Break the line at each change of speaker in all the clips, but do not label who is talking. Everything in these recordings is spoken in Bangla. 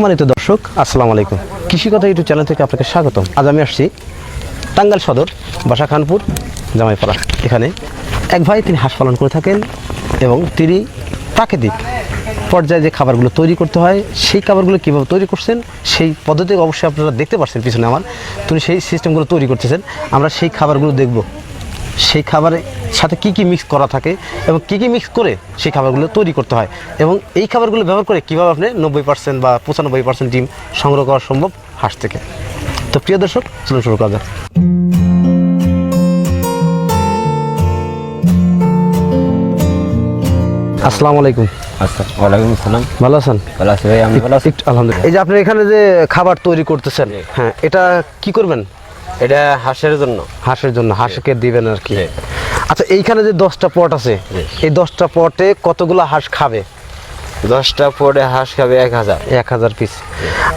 সম্মানিত দর্শক, আসসালামু আলাইকুম। কৃষি কথা ইউটিউব চ্যানেল থেকে আপনাকে স্বাগতম। আজ আমি আসছি টাঙ্গাল সদর বাসা খানপুর জামাইপাড়া। এখানে এক ভাই তিনি হাঁস পালন করে থাকেন এবং তিনি প্রাকৃতিক পর্যায়ে যে খাবারগুলো তৈরি করতে হয়, সেই খাবারগুলো কীভাবে তৈরি করছেন, সেই পদ্ধতি অবশ্যই আপনারা দেখতে পাচ্ছেন পিছনে আমার। তিনি সেই সিস্টেমগুলো তৈরি করতেছেন। আমরা সেই খাবারগুলো দেখব। সেই খাবারের সাথে কি কি মিক্স করা থাকে এবং কি কি মিক্স করে সেই খাবারগুলো তৈরি করতে হয় এবং এই খাবারগুলো ব্যবহার করে কীভাবে আপনি নব্বই পার্সেন্ট বা পঁচানব্বই পার্সেন্ট ডিম সংগ্রহ করা সম্ভব হাঁস থেকে। তো প্রিয় দর্শক চলুন শুরু করা যাক। আসসালামু আলাইকুম।
আচ্ছা ওয়ালাইকুম আসসালাম।
ভালো আছেন?
ভালো আছি ভাই আমি ভালো আছি
আলহামদুলিল্লাহ এই যে আপনি এখানে যে খাবার তৈরি করতেছেন হ্যাঁ এটা কি করবেন?
এটা হাঁসের জন্য।
হাঁসের জন্য হাঁসকে দিবেন আর কি। আচ্ছা এইখানে যে দশটা পট আছে। এই দশটা পটে কতগুলো হাঁস খাবে?
দশটা পরে হাঁস খাবে এক হাজার।
এক হাজার পিস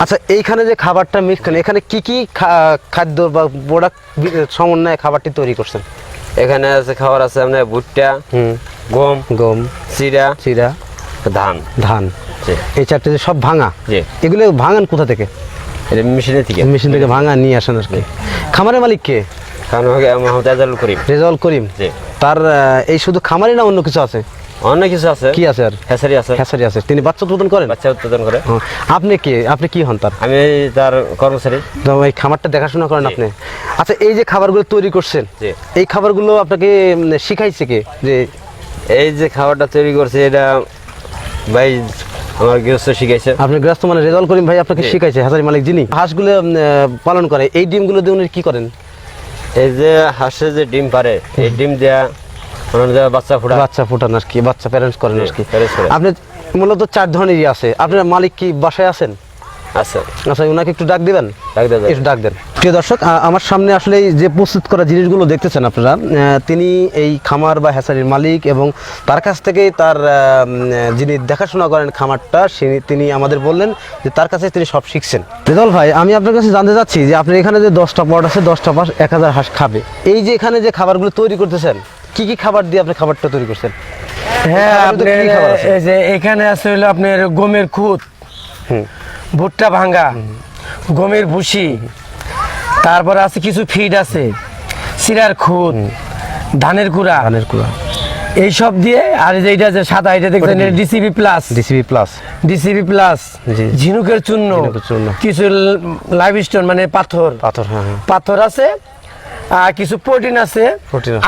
আচ্ছা এইখানে যে খাবারটা মিক্স করেন এখানে কি কি খাদ্য বা প্রোডাক্ট সমন্বয়ে খাবারটি তৈরি করছেন?
এখানে আছে খাবার আছে আপনার ভুট্টা
হুম।
গম
গম
চিরা
চিরা
ধান।
ধান। এই চারটে যে সব ভাঙা এগুলো ভাঙান কোথা থেকে?
এটা মেশিনের থেকে।
মেশিন থেকে ভাঙা নিয়ে আসেন আর কি। খামারের মালিক কে?
মোহাম্মদ আজাল করিম।
রেজাউল করিম। তার এই শুধু খামারি না অন্য কিছু আছে?
অনেক কিছু আছে।
কি আছে আর?
হেসারি আছে।
খেসারি আছে। তিনি বাচ্চা উৎপাদন করেন?
বাচ্চা উৎপাদন করে।
আপনি কে? আপনি কি হন তার?
আমি তার কর্মচারী।
তো এই খাবারটা দেখাশোনা করেন আপনি। আচ্ছা এই যে খাবারগুলো তৈরি করছেন। এই খাবারগুলো আপনাকে শিখাইছে কে? যে
এই যে খাবারটা তৈরি করছে এটা ভাই আমার গৃহস্থ শিখাইছে।
আপনি গৃহস্থ মানে রেজাল করিম ভাই আপনাকে শিখাইছে হাজারি মালিক যিনি। হাঁসগুলো পালন করে। এই ডিমগুলো দিয়ে উনি কি করেন?
এই যে হাঁসে যে ডিম পারে এই ডিম দেয়া বাচ্চা ফুটা
বাচ্চা ফুটান আর কি বাচ্চা প্যারেন্টস করেন আর কি। আপনি মূলত চার ধরনেরই আছে। আপনার মালিক কি বাসায় আছেন?
আছে।
আচ্ছা ওনাকে একটু ডাক দিবেন?
ডাক যাবে।
একটু ডাক দেন। প্রিয় দর্শক আমার সামনে আসলে যে প্রস্তুত করা জিনিসগুলো দেখতেছেন আপনারা তিনি এই খামার বা হ্যাসারির মালিক এবং তার কাছ থেকেই তার যিনি দেখাশোনা করেন খামারটা সে- তিনি আমাদের বললেন যে তার কাছে তিনি সব শিখছেন। রেজাল ভাই আমি আপনার কাছে জানতে চাচ্ছি যে আপনি এখানে যে দশটা পট আছে দশটা পাশ এক হাজার হাঁস খাবে। এই যে এখানে যে খাবারগুলো তৈরি করতেছেন কি কি খাবার দিয়ে আপনি খাবারটা তৈরি করছেন?
হ্যাঁ আপনার
খাবার
যে এখানে আছে হলো আপনার গমের খুদ
হুম।
ভুট্টা ভাঙ্গা গমের ভুসি তারপরে আছে কিছু ফিড আছে সিরার খুদ ধানের কুড়া
ধানের কুড়া
এইসব দিয়ে আর যে এটা যে সাদা এটা দেখছেন DCB plus
DCB plus
DCB plus. ঝিনুকের চূর্ণ। কিছু লাইভ স্টোন মানে পাথর।
পাথর হ্যাঁ হ্যাঁ।
পাথর আছে আর কিছু প্রোটিন আছে।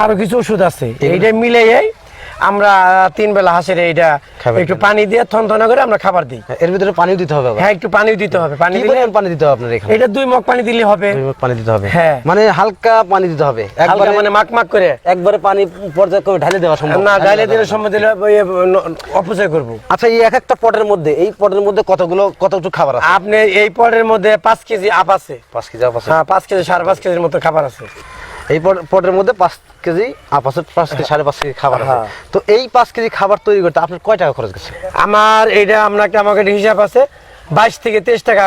আরও কিছু ওষুধ আছে। এইটা মিলে আমরা তিন বেলা হাঁসের এইটা একটু পানি দিয়ে থনথনা করে আমরা খাবার দিই।
এর ভিতরে পানিও দিতে হবে
হ্যাঁ একটু পানিও দিতে হবে। পানি দিলে
পানি দিতে হবে আপনার এখানে?
এটা দুই মগ পানি দিলে হবে।
দুই মগ পানি দিতে হবে।
হ্যাঁ।
মানে হালকা পানি দিতে হবে। একবারে
মানে মাক মাক করে।
একবারে পানি পর্যায়ক্রমে ঢালে দেওয়া সম্ভব।
না
ঢালে
দিলে। সময় দিলে অপচয় করব।
আচ্ছা এই এক একটা পটের মধ্যে এই পটের মধ্যে কতগুলো কতটুকু খাবার আছে?
আপনি এই পটের মধ্যে পাঁচ কেজি আপ আছে।
পাঁচ কেজি আপ আছে।
হ্যাঁ পাঁচ কেজি সাড়ে পাঁচ কেজির মতো খাবার আছে।
এই পটের মধ্যে পাঁচ কেজি আপাতত পাঁচ কেজি সাড়ে পাঁচ কেজি খাবার আছে।
হ্যাঁ।
তো এই পাঁচ কেজি খাবার তৈরি করতে আপনার কয় টাকা খরচ গেছে?
আমার এইটা আপনাকে আমাকে একটা হিসাব আছে। বাইশ থেকে তেইশ টাকা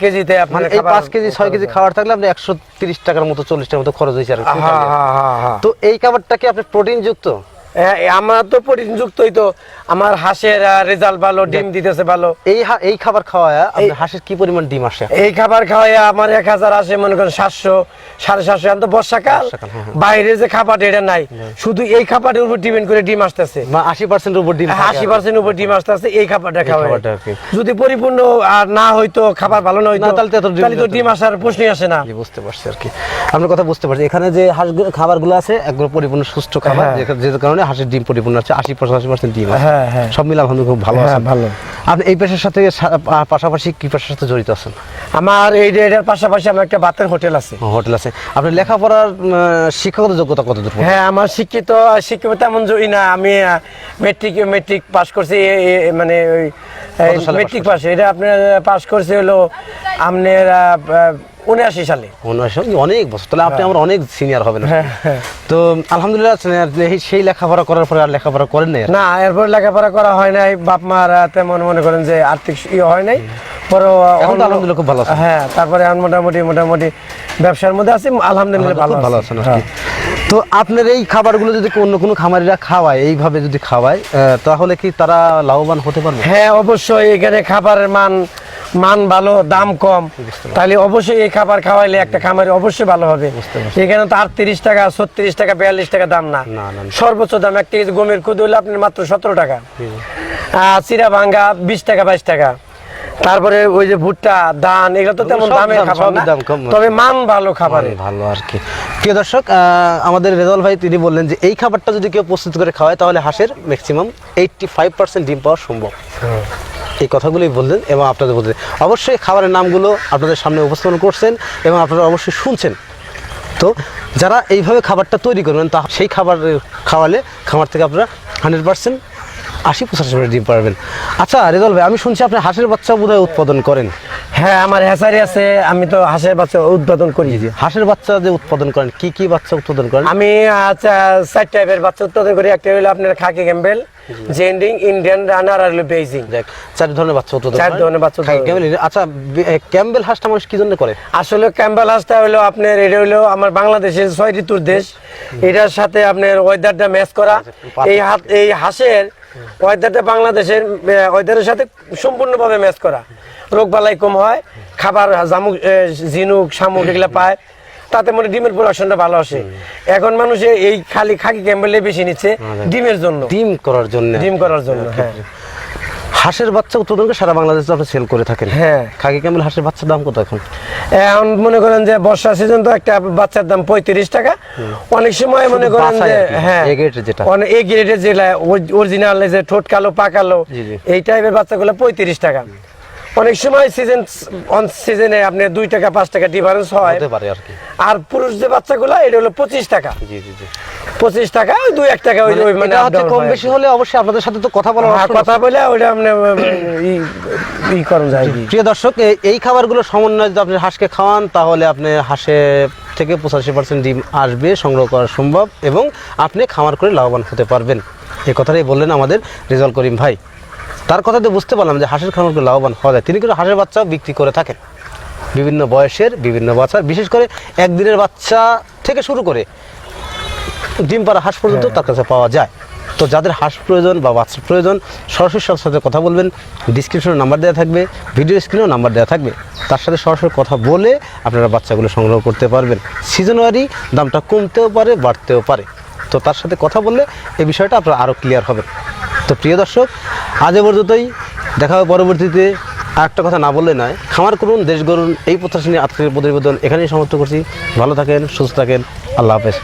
কেজিতে আপনার
মানে এই পাঁচ কেজি ছয় কেজি খাবার থাকলে আপনি একশো তিরিশ টাকার মতো চল্লিশ টাকার মতো খরচ হয়েছে আর।
হ্যাঁ হ্যাঁ
তো এই খাবারটা কি আপনার প্রোটিন যুক্ত
আমার তো প্রোটিন যুক্তই তো আমার হাঁসের রেজাল্ট ভালো ডিম দিতেছে ভালো।
এই এই খাবার খাওয়ায় আপনার হাঁসের কি পরিমাণ ডিম আসে?
এই খাবার খাওয়াই আমার এক হাজার আসে মনে করেন সাতশো সাড়ে সাতশো এখন তো বর্ষাকাল।
হ্যাঁ, হ্যাঁ।
বাইরে যে খাবার এটা নাই। শুধু এই খাবারের উপর ডিপেন্ড করে ডিম আসতেছে।
আশি পার্সেন্ট উপর ডিম
আশি পার্সেন্ট উপর ডিম আসতেছে এই খাবারটা
খাবারটা কি।
যদি পরিপূর্ণ আর না হইতো খাবার ভালো না হইতো
তাহলে তো ডিম
তাহলে তো ডিম আসার প্রশ্নই আসে না।
বুঝতে পারছি আর কি। আপনার কথা বুঝতে পারছি। এখানে যে হাঁস খাবারগুলো আছে একগুলো পরিপূর্ণ সুস্থ খাবার
হ্যাঁ।
যে কারণে হাঁসের ডিম পরিপূর্ণ আছে আশি পঁচাশি পার্সেন্ট ডিম
হ্যাঁ, হ্যাঁ।
সব মিলে আলহামদুলিল্লাহ খুব ভালো
হ্যাঁ,
আছে
ভালো।
আপনি এই পেশার সাথে পাশাপাশি কি পেশার সাথে জড়িত আছেন?
আমার এই এটার পাশাপাশি আমার একটা ভাতের হোটেল আছে।
হোটেল আছে। আপনার লেখাপড়ার শিক্ষাগত যোগ্যতা কত দূর
হ্যাঁ আমার শিক্ষিত শিক্ষিত তেমন জয়ী না। আমি মেট্রিক মেট্রিক পাস করছি মানে ওই মেট্রিক পাস এটা আপনার পাস করছে হলো আপনার উনআশি সালে।
উনআশি, অনেক বছর। তাহলে আপনি আমার অনেক সিনিয়র হবেন।
হ্যাঁ, হ্যাঁ।
তো আলহামদুলিল্লাহ সেই লেখাপড়া করার পরে আর লেখাপড়া করেন নাই
না এরপর লেখাপড়া করা হয় নাই। বাপ মার তেমন মনে করেন যে আর্থিক ইয়ে হয় নাই। পরে
আলহামদুলিল্লাহ খুব ভালো।
হ্যাঁ তারপরে এখন মোটামুটি মোটামুটি ব্যবসার মধ্যে আছি। আলহামদুলিল্লাহ ভালো
ভালো
আছি।
আছেন
হ্যাঁ।
তো আপনার এই খাবারগুলো যদি অন্য কোনো খামারিরা খাওয়ায় এইভাবে যদি খাওয়ায় তাহলে কি তারা লাভবান হতে পারবে?
হ্যাঁ অবশ্যই। এখানে খাবারের মান মান ভালো দাম কম তাহলে অবশ্যই এই খাবার খাওয়াইলে একটা খামারে অবশ্যই ভালো হবে। এখানে তো আটত্রিশ টাকা ছত্রিশ টাকা বিয়াল্লিশ টাকা দাম না। সর্বোচ্চ দাম এক কেজি গমের খুদ হলে আপনার মাত্র সতেরো টাকা। আর চিরা ভাঙ্গা বিশ টাকা বাইশ টাকা। তারপরে ওই যে ভুট্টা ধান এগুলো তো তেমন দামের
দাম,
খাবার না। তবে মান ভালো খাবারে।
ভালো আর কি। প্রিয় দর্শক আমাদের রেজাল ভাই তিনি বললেন যে এই খাবারটা যদি কেউ প্রস্তুত করে খাওয়ায় তাহলে হাঁসের ম্যাক্সিমাম এইটটি ফাইভ পার্সেন্ট ডিম পাওয়া সম্ভব। এই কথাগুলোই বললেন এবং আপনাদের বললেন অবশ্যই খাবারের নামগুলো আপনাদের সামনে উপস্থাপন করছেন এবং আপনারা অবশ্যই শুনছেন। তো যারা এইভাবে খাবারটা তৈরি করবেন, তা সেই খাবার খাওয়ালে খাবার থেকে আপনারা হান্ড্রেড পার্সেন্ট আশি পঁচাশি পার্সেন্ট ডিম পারবেন। আচ্ছা রেজাল ভাই আমি শুনছি আপনি হাঁসের বাচ্চা বোধহয় উৎপাদন করেন।
হ্যাঁ আমার হ্যাচারি আছে আমি তো হাঁসের বাচ্চা উৎপাদন করি।
হাঁসের বাচ্চা যে উৎপাদন করেন কি কি বাচ্চা উৎপাদন করেন?
আমি আচ্ছা চার টাইপের বাচ্চা উৎপাদন করি। একটা হলো আপনার খাকি ক্যাম্বেল জেন্ডিং ইন্ডিয়ান রানার আর হলো বেইজিং।
যাক চার ধরনের বাচ্চা উৎপাদন
চার ধরনের বাচ্চা উৎপাদন
আচ্ছা ক্যাম্বেল হাঁসটা মানুষ কি জন্য করে?
আসলে ক্যাম্বেল হাঁসটা হলো আপনার এটা হলো আমার বাংলাদেশের ছয় ঋতুর দেশ। এটার সাথে আপনার ওয়েদারটা ম্যাচ করা। এই হাত এই হাঁসের ওয়েদারটা বাংলাদেশের ওয়েদারের সাথে সম্পূর্ণভাবে ম্যাচ করা। রোগ বালাই কম হয় খাবার জামুক এ, ঝিনুক শামুক এগুলো পায় তাতে মনে ডিমের প্রোডাকশনটা ভালো আসে। এখন মানুষ এই খালি খাকি ক্যাম্বেলে বেশি নিচ্ছে ডিমের জন্য।
ডিম করার জন্য।
ডিম করার জন্য হ্যাঁ।
হাঁসের বাচ্চা উৎপাদন করে সারা বাংলাদেশে আপনি সেল করে থাকেন।
হ্যাঁ।
খাকি ক্যাম্বেল হাঁসের বাচ্চার দাম কত এখন?
এখন মনে করেন যে বর্ষা সিজন তো একটা বাচ্চার দাম পঁয়ত্রিশ টাকা। অনেক সময় মনে করেন যে হ্যাঁ
A grade যেটা।
অনেক এ গ্রেডের যেটা অরিজিনাল যে ঠোঁট কালো পা কালো
জি, জি।
এই টাইপের বাচ্চাগুলো পঁয়ত্রিশ টাকা। অনেক সময় সিজন অন সিজনে আপনি দুই টাকা পাঁচ টাকা ডিফারেন্স হয়।
আর
পুরুষ যে বাচ্চাগুলো এটা হলো পঁচিশ টাকা।
জি জি জি।
পঁচিশ টাকা ওই দুই এক টাকা ওই
মানে
মানে
হচ্ছে কম বেশি হলে অবশ্যই আপনাদের সাথে তো কথা বলার
হ্যাঁ, কথা বলে ওইটা আপনি ই- ই করুন যায়।
প্রিয় দর্শক এই- খাবারগুলো সমন্বয়ে যদি আপনি হাঁসকে খাওয়ান তাহলে আপনি হাঁসে থেকে পঁচাশি পার্সেন্ট ডিম আসবে সংগ্রহ করা সম্ভব এবং আপনি খামার করে লাভবান হতে পারবেন। এই কথাটাই বললেন আমাদের রেজাল করিম ভাই। তার কথাতে বুঝতে পারলাম যে হাঁসের খামার করে লাভবান হওয়া যায়। তিনি কিন্তু হাঁসের বাচ্চা বিক্রি করে থাকেন। বিভিন্ন বয়সের বিভিন্ন বাচ্চা বিশেষ করে একদিনের বাচ্চা থেকে শুরু করে ডিম পাড়া হাঁস পর্যন্ত তার কাছে পাওয়া যায়। তো যাদের হাঁস প্রয়োজন বা বাচ্চার প্রয়োজন সরাসরি সবার সাথে কথা বলবেন। ডিসক্রিপশনে নাম্বার দেওয়া থাকবে ভিডিও স্ক্রিনেও নাম্বার দেওয়া থাকবে। তার সাথে সরাসরি কথা বলে আপনারা বাচ্চাগুলো সংগ্রহ করতে পারবেন। সিজনওয়ারি দামটা কমতেও পারে বাড়তেও পারে। তো তার সাথে কথা বললে এই বিষয়টা আপনার আরও ক্লিয়ার হবে। তো প্রিয় দর্শক আজ পর্যন্তই। দেখা হবে পরবর্তীতে। আর একটা কথা না বললে নয় খামার করুন দেশ গড়ুন। এই প্রত্যাশা নিয়ে আজকের প্রতিবেদন এখানেই সমাপ্ত করছি। ভালো থাকেন সুস্থ থাকেন। আল্লাহ হাফেজ।